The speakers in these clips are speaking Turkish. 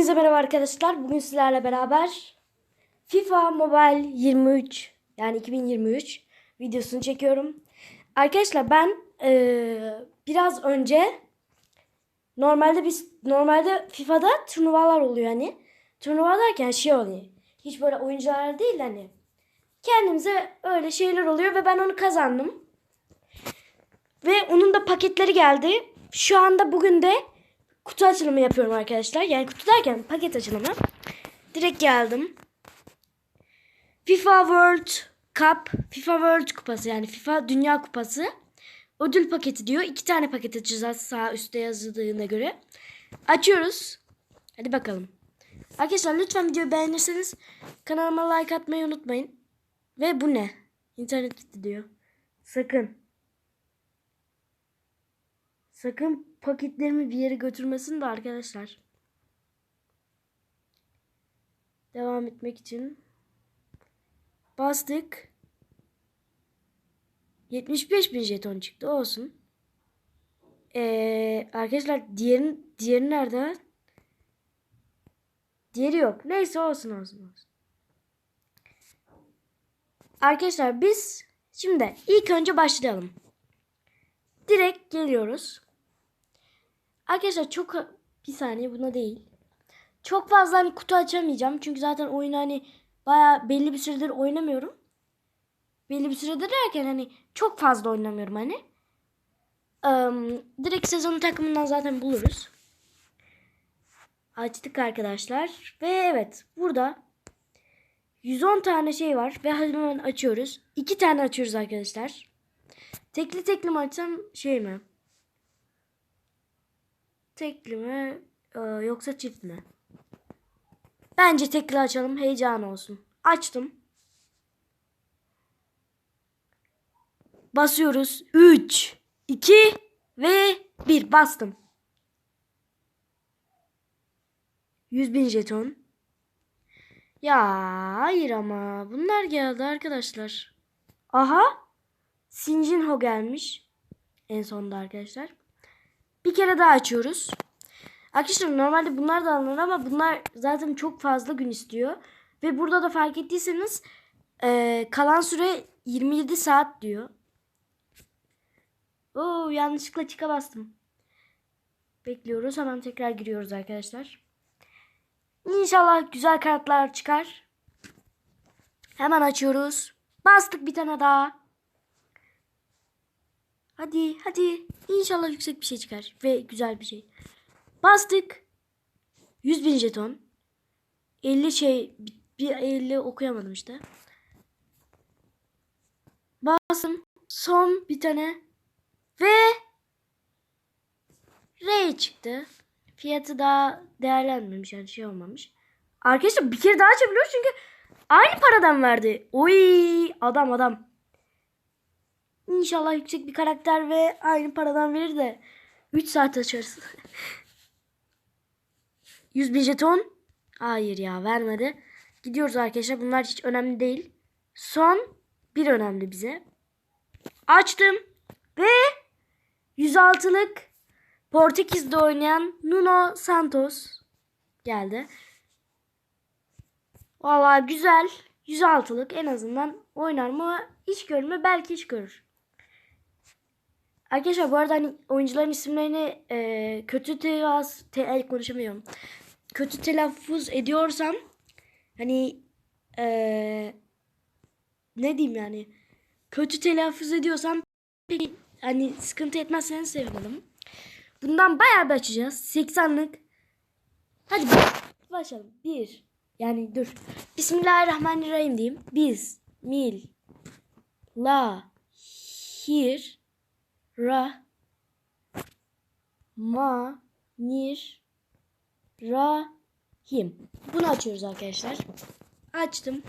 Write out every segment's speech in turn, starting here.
Hepinize merhaba arkadaşlar. Bugün sizlerle beraber FIFA Mobile 23 yani 2023 videosunu çekiyorum. Arkadaşlar ben eee, biraz önce normalde biz normalde FIFA'da turnuvalar oluyor hani. Turnuva derken şey oluyor. Hiç böyle oyuncular değil hani. Kendimize öyle şeyler oluyor ve ben onu kazandım. Ve onun da paketleri geldi. Şu anda bugün de kutu açılımı yapıyorum arkadaşlar. Yani kutu derken paket açılımı. Direkt geldim. FIFA World Cup, FIFA World Kupası yani FIFA Dünya Kupası. Ödül paketi diyor. İki tane paket açacağız sağ üstte yazıldığına göre. Açıyoruz. Hadi bakalım. Arkadaşlar lütfen videoyu beğenirseniz kanalıma like atmayı unutmayın. Ve bu ne? İnternet gitti diyor. Sakın. Sakın paketlerimi bir yere götürmesin de arkadaşlar. Devam etmek için bastık. 75 bin jeton çıktı olsun. Ee, arkadaşlar diğerin, diğeri nerede? Diğeri yok. Neyse olsun olsun olsun. Arkadaşlar biz şimdi ilk önce başlayalım. Direkt geliyoruz. Arkadaşlar çok bir saniye buna değil. Çok fazla hani kutu açamayacağım. Çünkü zaten oyunu hani baya belli bir süredir oynamıyorum. Belli bir süredir derken hani çok fazla oynamıyorum hani. Eee, direkt sezonun takımından zaten buluruz. Açtık arkadaşlar. Ve evet burada 110 tane şey var ve hemen açıyoruz. 2 tane açıyoruz arkadaşlar. Tekli tekli mi açsam şey mi? Tekli mi e, yoksa çift mi? Bence tekli açalım heyecan olsun. Açtım. Basıyoruz. 3, 2 ve 1 bastım. 100 bin jeton. Ya hayır ama bunlar geldi arkadaşlar. Aha. Sinjinho gelmiş. En sonunda arkadaşlar. Bir kere daha açıyoruz. Arkadaşlar normalde bunlar da alınır ama bunlar zaten çok fazla gün istiyor. Ve burada da fark ettiyseniz e, kalan süre 27 saat diyor. Oo yanlışlıkla çıka bastım. Bekliyoruz. Hemen tekrar giriyoruz arkadaşlar. İnşallah güzel kartlar çıkar. Hemen açıyoruz. Bastık bir tane daha. Hadi hadi. İnşallah yüksek bir şey çıkar. Ve güzel bir şey. Bastık. 100 bin jeton. 50 şey. Bir 50 okuyamadım işte. Bastım. Son bir tane. Ve R çıktı. Fiyatı daha değerlenmemiş yani şey olmamış. Arkadaşlar bir kere daha açabiliyoruz çünkü aynı paradan verdi. Oy adam adam. İnşallah yüksek bir karakter ve aynı paradan verir de 3 saat açarız. 100 bin jeton. Hayır ya vermedi. Gidiyoruz arkadaşlar. Bunlar hiç önemli değil. Son bir önemli bize. Açtım. Ve 106'lık Portekiz'de oynayan Nuno Santos geldi. Vallahi güzel. 106'lık en azından oynar mı? Hiç görme belki hiç görür. Arkadaşlar bu arada hani oyuncuların isimlerini e, kötü telaffuz te, konuşamıyorum. Kötü telaffuz ediyorsam hani e, ne diyeyim yani kötü telaffuz ediyorsam peki hani sıkıntı etmezseniz sevinirim. Bundan bayağı bir açacağız. 80'lik. Hadi başlayalım. Bir. Yani dur. Bismillahirrahmanirrahim diyeyim. Biz. Mil. La. Hir. Ra. Ma. Nir. Rahim. Bunu açıyoruz arkadaşlar. Açtım.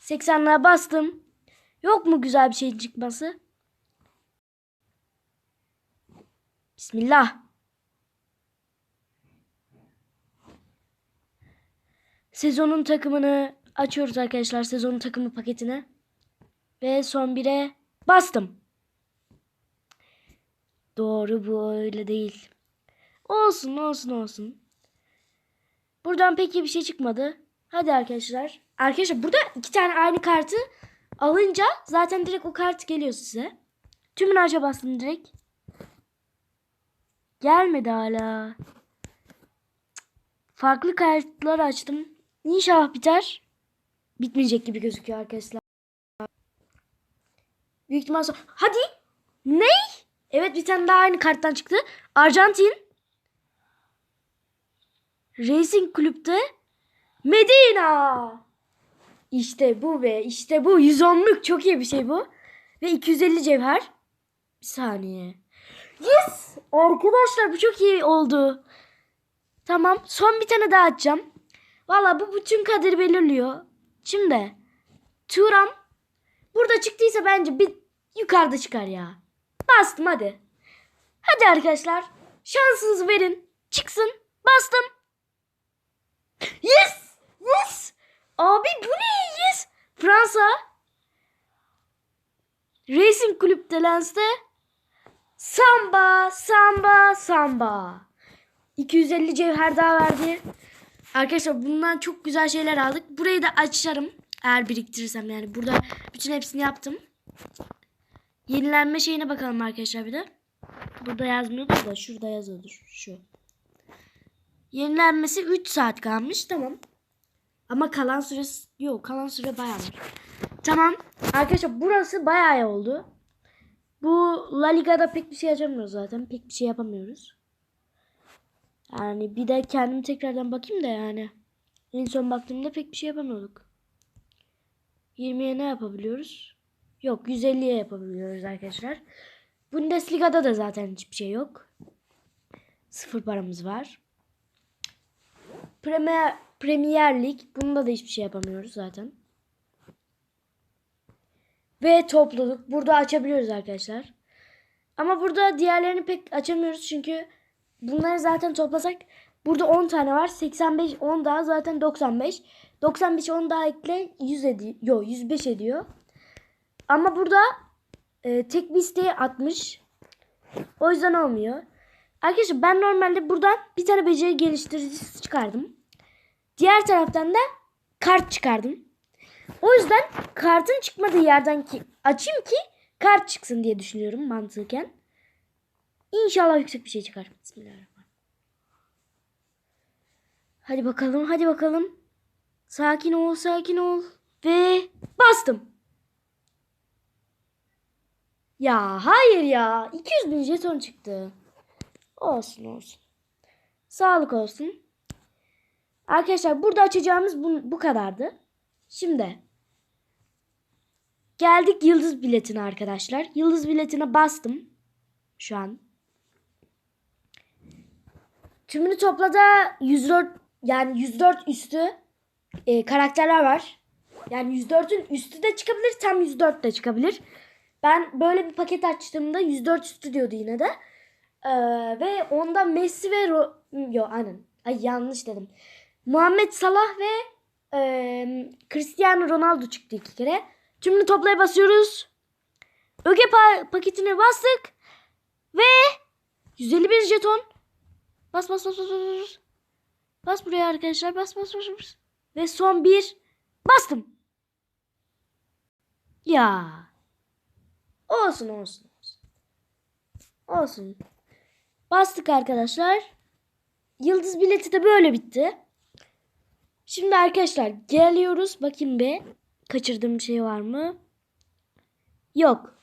80'lığa bastım. Yok mu güzel bir şey çıkması? Bismillah. Sezonun takımını açıyoruz arkadaşlar. Sezonun takımı paketini. Ve son bire bastım. Doğru bu öyle değil. Olsun olsun olsun. Buradan pek iyi bir şey çıkmadı. Hadi arkadaşlar. Arkadaşlar burada iki tane aynı kartı alınca zaten direkt o kart geliyor size. Tümünü aça bastım direkt. Gelmedi hala. Farklı kartlar açtım. İnşallah biter. Bitmeyecek gibi gözüküyor arkadaşlar. Büyük ihtimal Hadi. Ne? Evet bir tane daha aynı karttan çıktı. Arjantin. Racing Kulüp'te Medina. İşte bu be. işte bu. 110'luk çok iyi bir şey bu. Ve 250 cevher. Bir saniye. Yes! Arkadaşlar bu çok iyi oldu. Tamam. Son bir tane daha açacağım. Valla bu bütün kaderi belirliyor. Şimdi. Turam. Burada çıktıysa bence bir yukarıda çıkar ya. Bastım hadi. Hadi arkadaşlar. Şansınızı verin. Çıksın. Bastım. Yes! Yes! Abi bu ne? Yes! Fransa. Racing Kulüp'te Lens'te Samba, Samba, Samba. 250 cevher daha verdi. Arkadaşlar bundan çok güzel şeyler aldık. Burayı da açarım. Eğer biriktirirsem yani. Burada bütün hepsini yaptım. Yenilenme şeyine bakalım arkadaşlar bir de. Burada yazmıyordur da şurada yazıyordur. Şu. Yenilenmesi 3 saat kalmış. Tamam. Ama kalan süresi yok. Kalan süre bayağı. Tamam. Arkadaşlar burası bayağı oldu. Bu La Liga'da pek bir şey açamıyoruz zaten. Pek bir şey yapamıyoruz. Yani bir de kendim tekrardan bakayım da yani. En son baktığımda pek bir şey yapamıyorduk. 20'ye ne yapabiliyoruz? Yok 150'ye yapabiliyoruz arkadaşlar. Bundesliga'da da zaten hiçbir şey yok. Sıfır paramız var. Premier, Premier Lig. Bunda da hiçbir şey yapamıyoruz zaten. Ve topluluk. Burada açabiliyoruz arkadaşlar. Ama burada diğerlerini pek açamıyoruz çünkü bunları zaten toplasak burada 10 tane var. 85 10 daha zaten 95. 95 10 daha ekle 100 ediyor. Yok 105 ediyor. Ama burada e, tek bir isteği 60. O yüzden olmuyor. Arkadaşlar ben normalde buradan bir tane beceri geliştiricisi çıkardım. Diğer taraftan da kart çıkardım. O yüzden kartın çıkmadığı yerden ki açayım ki kart çıksın diye düşünüyorum mantıken. İnşallah yüksek bir şey çıkar. Bismillahirrahmanirrahim. Hadi bakalım, hadi bakalım. Sakin ol, sakin ol. Ve bastım. Ya hayır ya. 200 bin jeton çıktı. Olsun olsun. Sağlık olsun. Arkadaşlar burada açacağımız bu, bu kadardı. Şimdi geldik yıldız biletine arkadaşlar. Yıldız biletine bastım. Şu an. Tümünü toplada 104 yani 104 üstü e, karakterler var. Yani 104'ün üstü de çıkabilir tam 104 de çıkabilir. Ben böyle bir paket açtığımda 104 üstü diyordu yine de. Ee, ve onda Messi ve Ro Yo aynen. Ay yanlış dedim. Muhammed Salah ve e, Cristiano Ronaldo çıktı iki kere. Tümünü toplaya basıyoruz. Öge pa- paketine bastık. Ve 151 jeton. Bas bas bas bas. Bas, bas buraya arkadaşlar. Bas bas bas bas. Ve son bir. Bastım. Ya. Olsun olsun. Olsun. Olsun. Bastık arkadaşlar. Yıldız bileti de böyle bitti. Şimdi arkadaşlar geliyoruz. Bakayım be. Kaçırdığım bir şey var mı? Yok.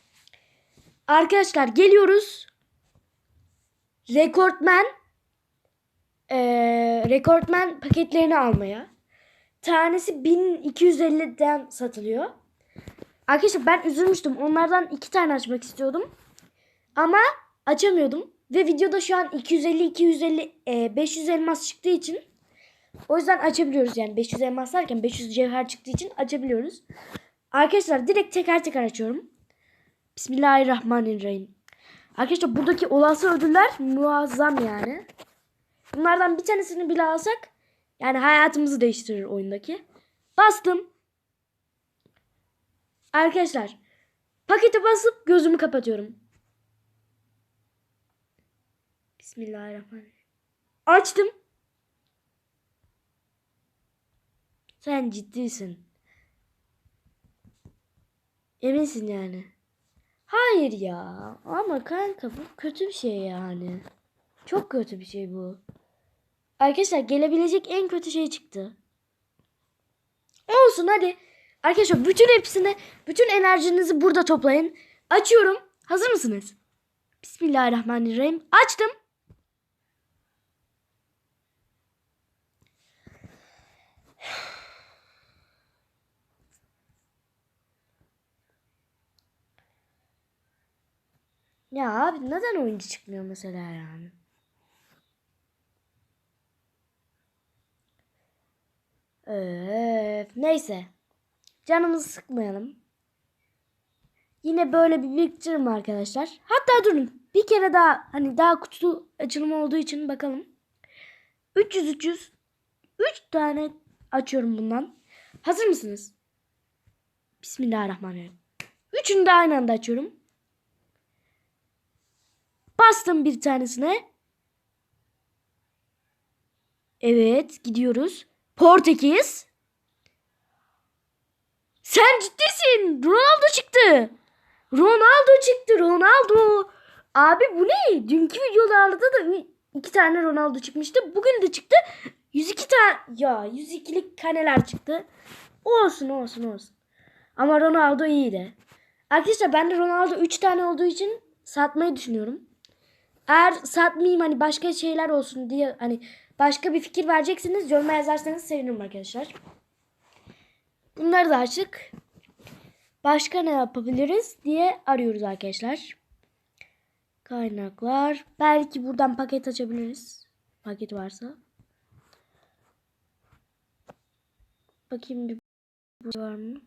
Arkadaşlar geliyoruz. Rekortmen eee rekortmen paketlerini almaya. Tanesi 1250'den satılıyor. Arkadaşlar ben üzülmüştüm. Onlardan iki tane açmak istiyordum. Ama açamıyordum. Ve videoda şu an 250 250 e, 500 elmas çıktığı için o yüzden açabiliyoruz yani 500 elmas derken 500 cevher çıktığı için açabiliyoruz. Arkadaşlar direkt teker teker açıyorum. Bismillahirrahmanirrahim. Arkadaşlar buradaki olası ödüller muazzam yani. Bunlardan bir tanesini bile alsak yani hayatımızı değiştirir oyundaki. Bastım. Arkadaşlar pakete basıp gözümü kapatıyorum. Bismillahirrahmanirrahim. Açtım. Sen ciddisin. Eminsin yani. Hayır ya. Ama kanka bu kötü bir şey yani. Çok kötü bir şey bu. Arkadaşlar gelebilecek en kötü şey çıktı. Olsun hadi. Arkadaşlar bütün hepsini, bütün enerjinizi burada toplayın. Açıyorum. Hazır mısınız? Bismillahirrahmanirrahim. Açtım. Ya abi neden oyuncu çıkmıyor mesela yani? Öf, neyse. Canımızı sıkmayalım. Yine böyle bir biriktiririm arkadaşlar. Hatta durun. Bir kere daha hani daha kutu açılımı olduğu için bakalım. 300 300 3 tane açıyorum bundan. Hazır mısınız? Bismillahirrahmanirrahim. Üçünü de aynı anda açıyorum. Bastım bir tanesine. Evet gidiyoruz. Portekiz. Sen ciddisin. Ronaldo çıktı. Ronaldo çıktı. Ronaldo. Abi bu ne? Dünkü videolarda da iki tane Ronaldo çıkmıştı. Bugün de çıktı. 102 tane ya 102'lik kaneler çıktı. Olsun olsun olsun. Ama Ronaldo iyiydi. Arkadaşlar ben de Ronaldo 3 tane olduğu için satmayı düşünüyorum. Eğer satmayayım hani başka şeyler olsun diye hani başka bir fikir vereceksiniz yoruma yazarsanız sevinirim arkadaşlar. Bunları da açık. Başka ne yapabiliriz diye arıyoruz arkadaşlar. Kaynaklar. Belki buradan paket açabiliriz. Paket varsa. Bakayım bir var mı?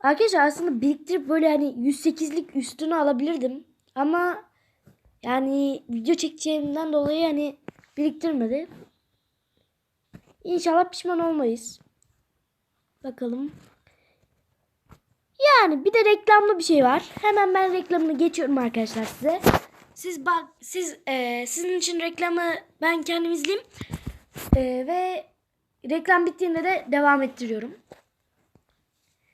Arkadaşlar aslında biriktirip böyle hani 108'lik üstünü alabilirdim. Ama yani video çekeceğimden dolayı hani biriktirmedi. İnşallah pişman olmayız. Bakalım. Yani bir de reklamlı bir şey var. Hemen ben reklamını geçiyorum arkadaşlar size. Siz bak siz e, sizin için reklamı ben kendim izleyeyim. E, ve reklam bittiğinde de devam ettiriyorum.